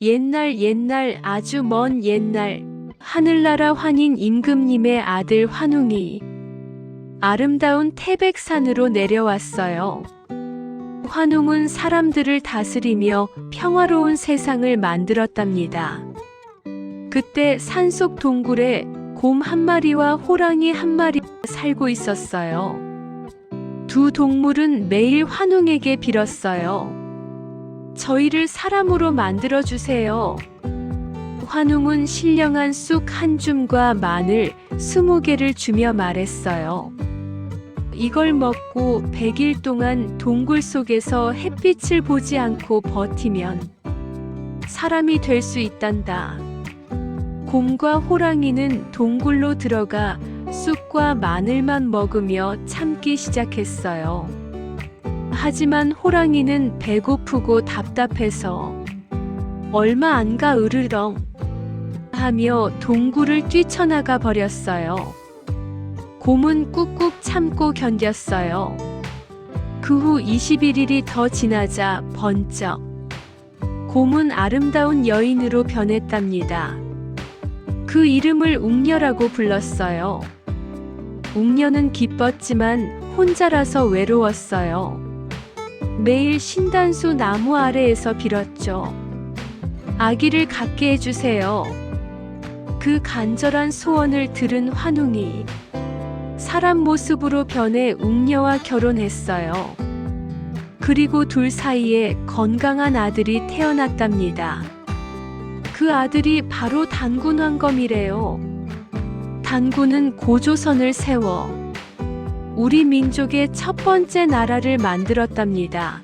옛날 옛날 아주 먼 옛날 하늘나라 환인 임금님의 아들 환웅이 아름다운 태백산으로 내려왔어요. 환웅은 사람들을 다스리며 평화로운 세상을 만들었답니다. 그때 산속 동굴에 곰 한 마리와 호랑이 한 마리 살고 있었어요. 두 동물은 매일 환웅에게 빌었어요. 저희를 사람으로 만들어 주세요. 환웅은 신령한 쑥 한 줌과 마늘 스무 개를 주며 말했어요. 이걸 먹고 100일 동안 동굴 속에서 햇빛을 보지 않고 버티면 사람이 될 수 있단다. 곰과 호랑이는 동굴로 들어가 쑥과 마늘만 먹으며 참기 시작했어요. 하지만 호랑이는 배고프고 답답해서 얼마 안 가 으르렁 하며 동굴을 뛰쳐나가 버렸어요. 곰은 꾹꾹 참고 견뎠어요. 그 후 21일이 더 지나자 번쩍 곰은 아름다운 여인으로 변했답니다. 그 이름을 웅녀라고 불렀어요. 웅녀는 기뻤지만 혼자라서 외로웠어요. 매일 신단수 나무 아래에서 빌었죠. 아기를 갖게 해주세요. 그 간절한 소원을 들은 환웅이 사람 모습으로 변해 웅녀와 결혼했어요. 그리고 둘 사이에 건강한 아들이 태어났답니다. 그 아들이 바로 단군 황검이래요. 단군은 고조선을 세워 우리 민족의 첫 번째 나라를 만들었답니다.